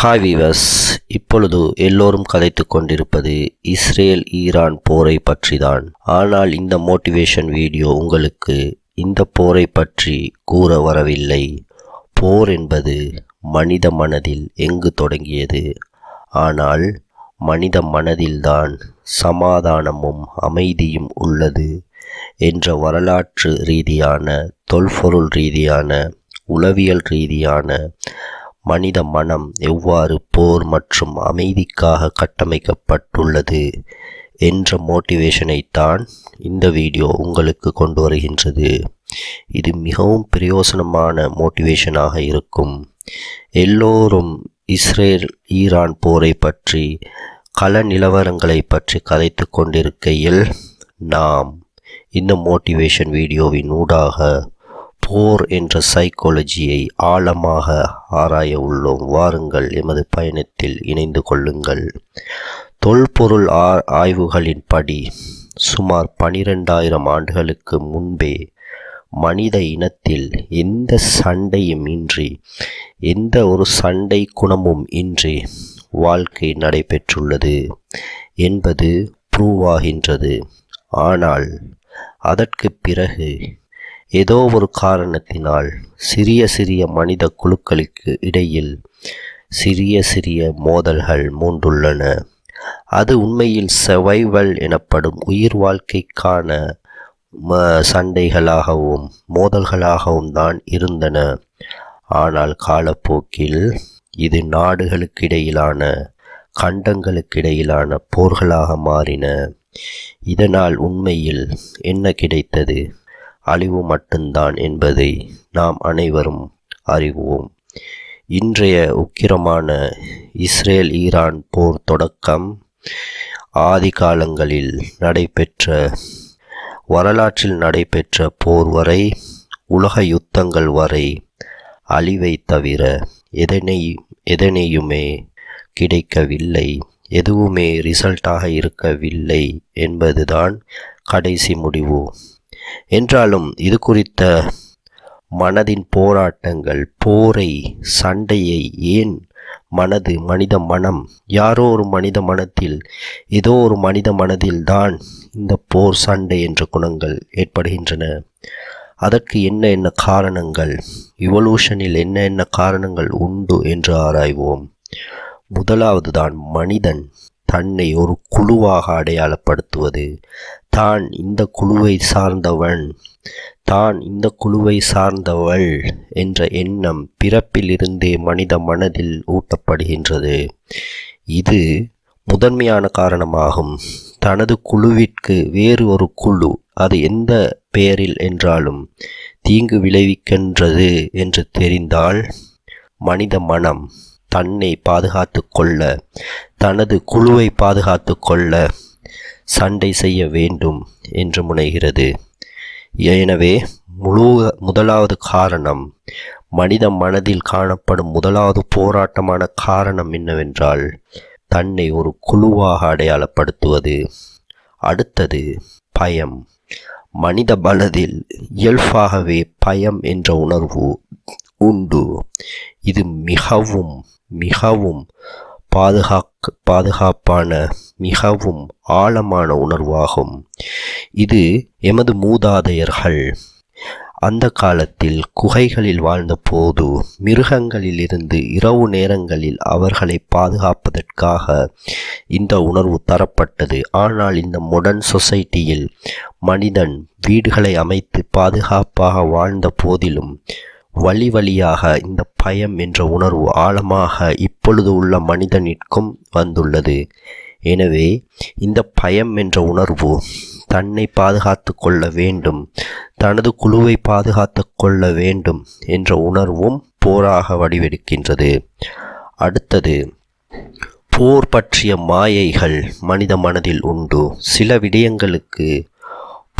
Hi viewers இப்பொழுது எல்லோரும் கதைத்து கொண்டிருப்பது இஸ்ரேல் ஈரான் போரை பற்றிதான். ஆனால் இந்த மோட்டிவேஷன் வீடியோ உங்களுக்கு இந்த போரை பற்றி கூற வரவில்லை. போர் என்பது மனித மனதில் எங்கு தொடங்கியது? ஆனால் மனித மனதில்தான் சமாதானமும் அமைதியும் உள்ளது என்ற வரலாற்று ரீதியான தொல்பொருள் ரீதியான உளவியல் ரீதியான மனித மனம் எவ்வாறு போர் மற்றும் அமைதிக்காக கட்டமைக்கப்பட்டுள்ளது என்ற மோட்டிவேஷனை தான் இந்த வீடியோ உங்களுக்கு கொண்டு வருகின்றது. இது மிகவும் பிரயோசனமான மோட்டிவேஷனாக இருக்கும். எல்லோரும் இஸ்ரேல் ஈரான் போரை பற்றி கள நிலவரங்களை பற்றி கதைத்து கொண்டிருக்கையில் நாம் இந்த மோட்டிவேஷன் வீடியோவின் ஊடாக போர் என்ற சைக்காலஜியை ஆழமாக ஆராய உள்ளோம். வாருங்கள் எமது பயணத்தில் இணைந்து கொள்ளுங்கள். தொல்பொருள் ஆ- ஆய்வுகளின்படி சுமார் பனிரெண்டாயிரம் ஆண்டுகளுக்கு முன்பே மனித இனத்தில் எந்த சண்டையும் இன்றி எந்த ஒரு சண்டை குணமும் இன்றி வாழ்க்கை நடைபெற்றுள்ளது என்பது ப்ரூவ் ஆகின்றது. ஆனால் அதற்கு பிறகு ஏதோ ஒரு காரணத்தினால் சிறிய சிறிய மனித குழுக்களுக்கு இடையில் சிறிய சிறிய மோதல்கள் மூண்டுள்ளன அது உண்மையில் சவைவல் எனப்படும் உயிர் வாழ்க்கைக்கான ம- சண்டைகளாகவும் மோதல்களாகவும் தான் இருந்தன. ஆனால் காலப்போக்கில் இது நாடுகளுக்கிடையிலான கண்டங்களுக்கிடையிலான போர்களாக மாறின. இதனால் உண்மையில் என்ன கிடைத்தது? அழிவு மட்டும்தான் என்பதை நாம் அனைவரும் அறிவோம். இன்றைய உக்கிரமான இஸ்ரேல் ஈரான் போர் தொடக்கம் ஆதி காலங்களில் நடைபெற்ற வரலாற்றில் நடைபெற்ற போர் வரை உலக யுத்தங்கள் வரை அழிவை தவிர எதனை எதனையுமே கிடைக்கவில்லை. எதுவுமே ரிசல்ட்டாக இருக்கவில்லை என்பதுதான் கடைசி முடிவு. என்றாலும் இது குறித்த மனதின் போராட்டங்கள் போரை சண்டையை ஏன் மனது மனித மனம் யாரோ ஒரு மனித மனத்தில் ஏதோ ஒரு மனித மனதில் தான் இந்த போர் சண்டை என்ற குணங்கள் ஏற்படுகின்றன. அதற்கு என்ன என்ன காரணங்கள்? இவல்யூஷனில் என்ன என்ன காரணங்கள் உண்டு என்று ஆராய்வோம். முதலாவது தான் மனிதன். தன்னை ஒரு குழுவாக அடையாளப்படுத்துவது. தான் இந்த குழுவை சார்ந்தவன். தான் இந்த குழுவை சார்ந்தவள் என்ற எண்ணம் பிறப்பிலிருந்தே மனித மனதில் ஊட்டப்படுகின்றது. இது முதன்மையான காரணமாகும். தனது குழுவிற்கு வேறு ஒரு குழு அது எந்த பெயரில் என்றாலும் தீங்கு விளைவிக்கின்றது என்று தெரிந்தால் மனித மனம் தன்னை பாதுகாத்து கொள்ள தனது குழுவை பாதுகாத்து கொள்ள சண்டை செய்ய வேண்டும் என்று முனைகிறது. எனவே முழு முதலாவது காரணம் மனித மனதில் காணப்படும் முதலாவது போராட்டமான காரணம் என்னவென்றால் தன்னை ஒரு குழுவாக அடையாளப்படுத்துவது. அடுத்தது பயம். மனித மனதில் இயல்பாகவே பயம் என்ற உணர்வு உண்டு. இது மிகவும் மிகவும் பாதுகாக்க பாதுகாப்பான மிகவும் ஆழமான உணர்வாகும். இது எமது மூதாதையர்கள். அந்த காலத்தில் குகைகளில் வாழ்ந்தபோது மிருகங்களிலிருந்து இரவு நேரங்களில் அவர்களை பாதுகாப்பதற்காக இந்த உணர்வு தரப்பட்டது. ஆனால் இந்த மாடர்ன் சொசைட்டியில் மனிதன் வீடுகளை அமைத்து பாதுகாப்பாக வாழ்ந்த போதிலும் வழி வழியாக இந்த பயம் என்ற உணர்வு ஆழமாக இப்பொழுது உள்ள மனிதனிற்கும் வந்துள்ளது. எனவே இந்த பயம் என்ற உணர்வு தன்னை பாதுகாத்து கொள்ள வேண்டும் தனது குழுவை பாதுகாத்து கொள்ள வேண்டும் என்ற உணர்வும் போராக வடிவெடுக்கின்றது. அடுத்தது போர் பற்றிய மாயைகள் மனித மனதில் உண்டு. சில விடயங்களுக்கு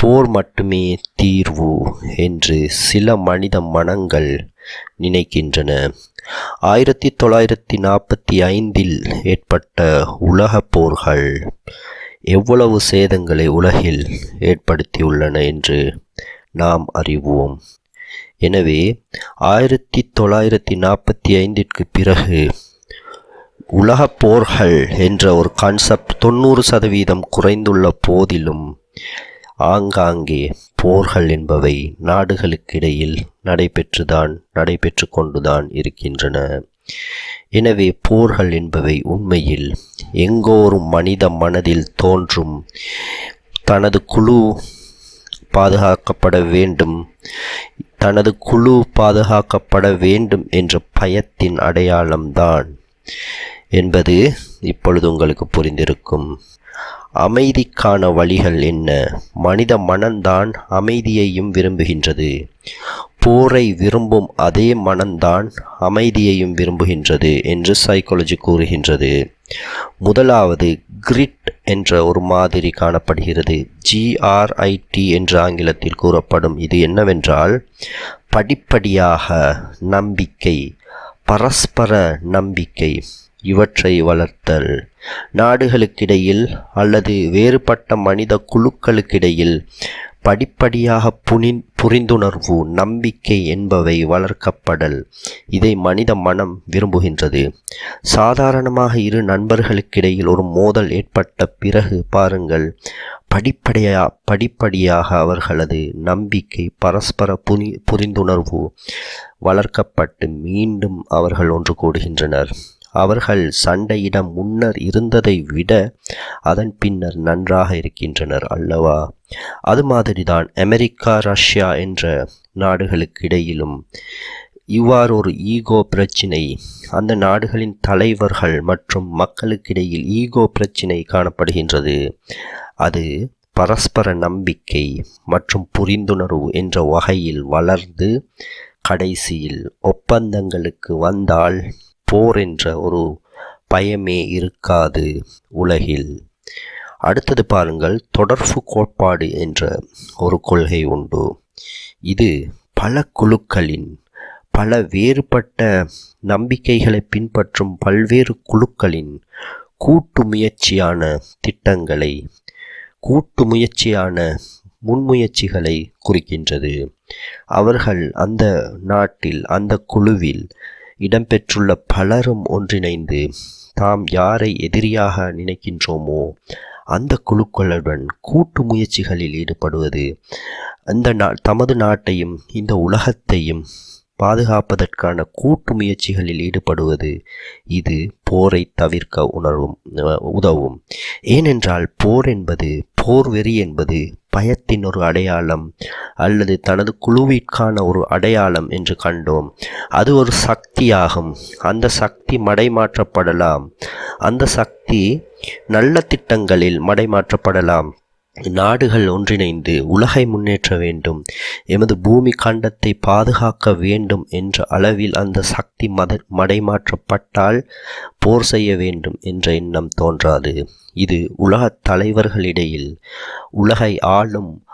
போர் மட்டுமே தீர்வு என்று சில மனித மனங்கள் நினைக்கின்றன. ஆயிரத்தி தொள்ளாயிரத்தி நாற்பத்தி ஐந்தில் ஏற்பட்ட உலகப் போர்கள் எவ்வளவு சேதங்களை உலகில் ஏற்படுத்தியுள்ளன என்று நாம் அறிவோம். எனவே ஆயிரத்தி தொள்ளாயிரத்தி நாற்பத்தி ஐந்திற்கு பிறகு உலகப் போர்கள் என்ற ஒரு கான்செப்ட் தொண்ணூறு சதவீதம் குறைந்துள்ள போதிலும் ஆங்காங்கே போர்கள் என்பவை நாடுகளுக்கிடையில் நடைபெற்றுதான் நடைபெற்று கொண்டுதான் இருக்கின்றன. எனவே போர்கள் என்பவை உண்மையில் எங்கோரும் மனித மனதில் தோன்றும் தனது குழு பாதுகாக்கப்பட வேண்டும் தனது குழு பாதுகாக்கப்பட வேண்டும் என்ற பயத்தின் அடையாளம்தான் என்பது இப்பொழுது உங்களுக்கு புரிந்திருக்கும். அமைதிக்கான வழிகள் என்ன? மனித மனம்தான் அமைதியையும் விரும்புகின்றது. போரை விரும்பும் அதே மனம்தான் அமைதியையும் விரும்புகின்றது என்று சைக்காலஜி கூறுகின்றது. முதலாவது கிரிட் என்ற ஒரு மாதிரி காணப்படுகிறது. ஜிஆர்ஐடி என்று ஆங்கிலத்தில் கூறப்படும் இது என்னவென்றால் படிப்படியாக நம்பிக்கை பரஸ்பர நம்பிக்கை இவற்றை வளர்த்தல். நாடுகளுக்கிடையில் அல்லது வேறுபட்ட மனித குழுக்களுக்கிடையில் படிப்படியாக புனி புரிந்துணர்வு நம்பிக்கை என்பவை வளர்க்கப்படல். இதை மனித மனம் விரும்புகின்றது. சாதாரணமாக இரு நண்பர்களுக்கிடையில் ஒரு மோதல் ஏற்பட்ட பிறகு பாருங்கள். படிப்படியா படிப்படியாக அவர்களது நம்பிக்கை பரஸ்பர புனி புரிந்துணர்வு வளர்க்கப்பட்டு மீண்டும் அவர்கள் ஒன்று கூடுகின்றனர். அவர்கள் சண்டையிட முன்னர் இருந்ததை விட அதன் பின்னர் நன்றாக இருக்கின்றனர் அல்லவா? அது மாதிரிதான் அமெரிக்கா ரஷ்யா என்ற நாடுகளுக்கு இடையிலும் இவ்வாறு ஒரு ஈகோ பிரச்சினை அந்த நாடுகளின் தலைவர்கள் மற்றும் மக்களுக்கிடையில் ஈகோ பிரச்சினை காணப்படுகின்றது. அது பரஸ்பர நம்பிக்கை மற்றும் புரிந்துணர்வு என்ற வகையில் வளர்ந்து கடைசியில் ஒப்பந்தங்களுக்கு வந்தால் போர் என்ற ஒரு பயமே இருக்காது உலகில். அடுத்தது பாருங்கள் தொடர்பு கோட்பாடு என்ற ஒரு கொள்கை உண்டு. இது பல குழுக்களின் பல வேறுபட்ட நம்பிக்கைகளை பின்பற்றும் பல்வேறு குழுக்களின் கூட்டு முயற்சியான திட்டங்களை கூட்டு முயற்சியான முன்முயற்சிகளை குறிக்கின்றது. அவர்கள் அந்த நாட்டில் அந்த குழுவில் இடம்பெற்றுள்ள பலரும் ஒன்றிணைந்து தாம் யாரை எதிரியாக நினைக்கின்றோமோ அந்த குழுக்களுடன் கூட்டு முயற்சிகளில் ஈடுபடுவது அந்த நா தமது நாட்டையும் இந்த உலகத்தையும் பாதுகாப்பதற்கான கூட்டு முயற்சிகளில் ஈடுபடுவது இது போரை தவிர்க்க உணர்வும் உதவும். ஏனென்றால் போர் என்பது போர் வெறி என்பது பயத்தின் ஒரு அடையாளம் அல்லது தனது குழுவிற்கான ஒரு அடையாளம் என்று கண்டோம். அது ஒரு சக்தியாகும். அந்த சக்தி மடைமாற்றப்படலாம். அந்த சக்தி நல்ல திட்டங்களில் மடைமாற்றப்படலாம். நாடுகள் ஒன்றிணைந்து உலகை முன்னேற்ற வேண்டும் எமது பூமி கண்டத்தை பாதுகாக்க வேண்டும் என்ற அளவில் அந்த சக்தி மத மடைமாற்றப்பட்டால் போர் செய்ய வேண்டும் என்ற எண்ணம் தோன்றாது. இது உலகத் தலைவர்களிடையில் உலகை ஆளும்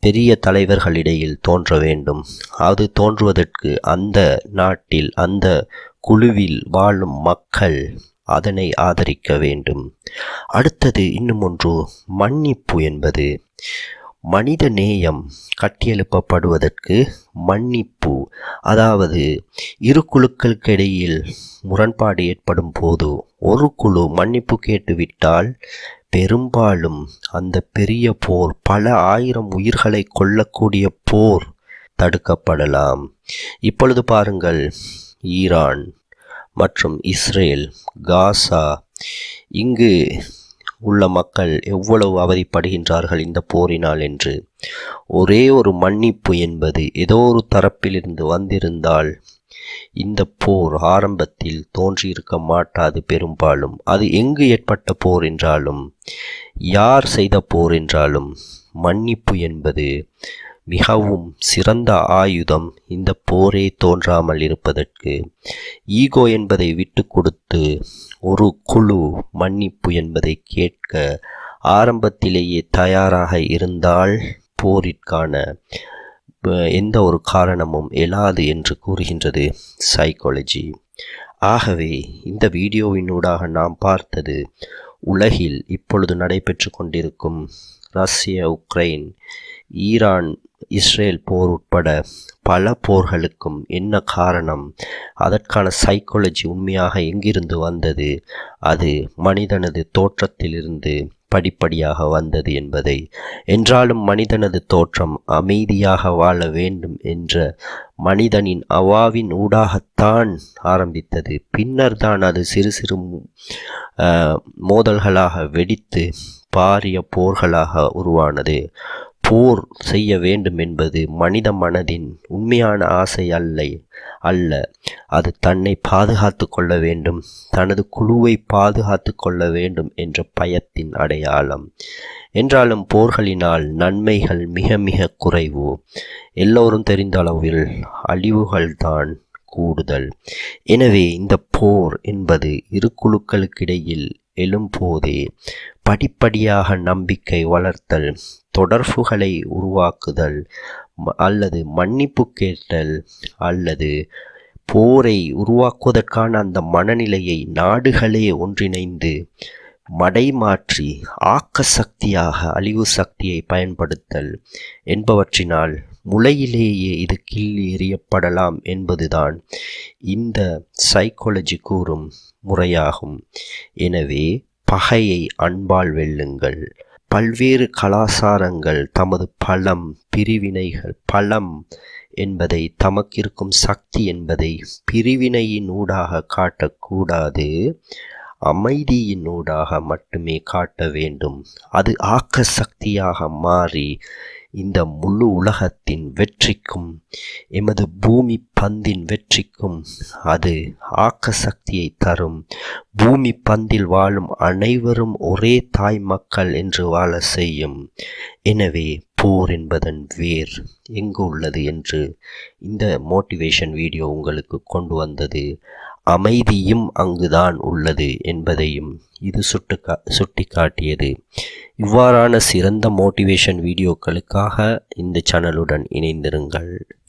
பெரிய தலைவர்களிடையில் தோன்ற வேண்டும். அது தோன்றுவதற்கு அந்த நாட்டில் அந்த குழுவில் வாழும் மக்கள் அதனை ஆதரிக்க வேண்டும். அடுத்தது இன்னும் ஒன்று மன்னிப்பு என்பது. மனித நேயம் கட்டியெழுப்பப்படுவதற்கு மன்னிப்பு. அதாவது இரு குழுக்களுக்கு இடையில் முரண்பாடு ஏற்படும் போது ஒரு குழு மன்னிப்பு கேட்டுவிட்டால் பெரும்பாலும் அந்த பெரிய போர் பல ஆயிரம் உயிர்களை கொல்லக்கூடிய போர் தடுக்கப்படலாம். இப்பொழுது பாருங்கள் ஈரான். மற்றும் இஸ்ரேல் காசா. இங்கு உள்ள மக்கள் எவ்வளவு அவதிப்படுகின்றார்கள் இந்த போரினால் என்று. ஒரே ஒரு மன்னிப்பு என்பது ஏதோ ஒரு தரப்பிலிருந்து வந்திருந்தால் இந்த போர் ஆரம்பத்தில் தோன்றியிருக்க மாட்டாது பெரும்பாலும். அது எங்கு ஏற்பட்ட போர் என்றாலும் யார் செய்த போர் என்றாலும் மன்னிப்பு என்பது மிகவும் சிறந்த ஆயுதம் இந்த போரே தோன்றாமல் இருப்பதற்கு. ஈகோ என்பதை விட்டு கொடுத்து ஒரு குழு மன்னிப்பு என்பதை கேட்க ஆரம்பத்திலேயே தயாராக இருந்தால் போரிற்கான எந்த ஒரு காரணமும் எழாது என்று கூறுகின்றது சைக்காலஜி ஆகவே இந்த வீடியோவினூடாக நாம் பார்த்தது உலகில் இப்பொழுது நடைபெற்று கொண்டிருக்கும் ரஷ்ய உக்ரைன் ஈரான் இஸ்ரேல் போர் உட்பட பல போர்களுக்கும் என்ன காரணம்? அதற்கான சைக்காலஜி உண்மையாக எங்கிருந்து வந்தது? அது மனிதனது தோற்றத்திலிருந்து படிப்படியாக வந்தது என்பதை. என்றாலும் மனிதனது தோற்றம் அமைதியாக வாழ வேண்டும் என்ற மனிதனின் அவாவின் ஊடாகத்தான் ஆரம்பித்தது. பின்னர் தான் அது சிறு சிறு மோதல்களாக வெடித்து பாரிய போர்களாக உருவானது. போர் செய்ய வேண்டும் என்பது மனித மனதின் உண்மையான ஆசை அல்ல அல்ல. அது தன்னை பாதுகாத்து கொள்ள வேண்டும் தனது குழுவை பாதுகாத்து கொள்ள வேண்டும் என்ற பயத்தின் அடையாளம். என்றாலும் போர்களினால் நன்மைகள் மிக மிக குறைவு. எல்லோரும் தெரிந்த அளவில் அழிவுகள்தான் கூடுதல். எனவே இந்த போர் என்பது இரு குழுக்களுக்கிடையில் எழும்போதே படிப்படியாக நம்பிக்கை வளர்த்தல் தொடர்புகளை உருவாக்குதல் அல்லது மன்னிப்பு கேட்டல் அல்லது போரை உருவாக்குவதற்கான அந்த மனநிலையை நாடுகளே ஒன்றிணைந்து மடைமாற்றி ஆக்க சக்தியாக அழிவு சக்தியை பயன்படுத்தல் என்பவற்றினால் முளையிலேயே இது கிள்ளி எறியப்படலாம் என்பதுதான் இந்த சைக்காலஜி கூறும் முறையாகும். எனவே பகையை அன்பால் வெல்லுங்கள். பல்வேறு கலாசாரங்கள் தமது பலம் பிரிவினைகள் பலம் என்பதை தமக்கிருக்கும் சக்தி என்பதை பிரிவினையின் ஊடாக காட்டக்கூடாது. அமைதியின் ஊடாக மட்டுமே காட்ட வேண்டும். அது ஆக்க சக்தியாக மாறி இந்த முழு உலகத்தின் வெற்றிக்கும் எமது பூமி பந்தின் வெற்றிக்கும் அது ஆக்க சக்தியை தரும். பூமி பந்தில் வாழும் அனைவரும் ஒரே தாய் மக்கள் என்று வாழ செய்யும். எனவே போர் என்பதன் வேர் எங்கு உள்ளது என்று இந்த மோட்டிவேஷன் வீடியோ உங்களுக்கு கொண்டு வந்தது. அமைதியும் அங்குதான் உள்ளது என்பதையும் இது சுட்டு சுட்டி காட்டியது இவ்வாறான சிறந்த மோட்டிவேஷன் வீடியோக்களுக்காக இந்த சேனலுடன் இணைந்திருங்கள்.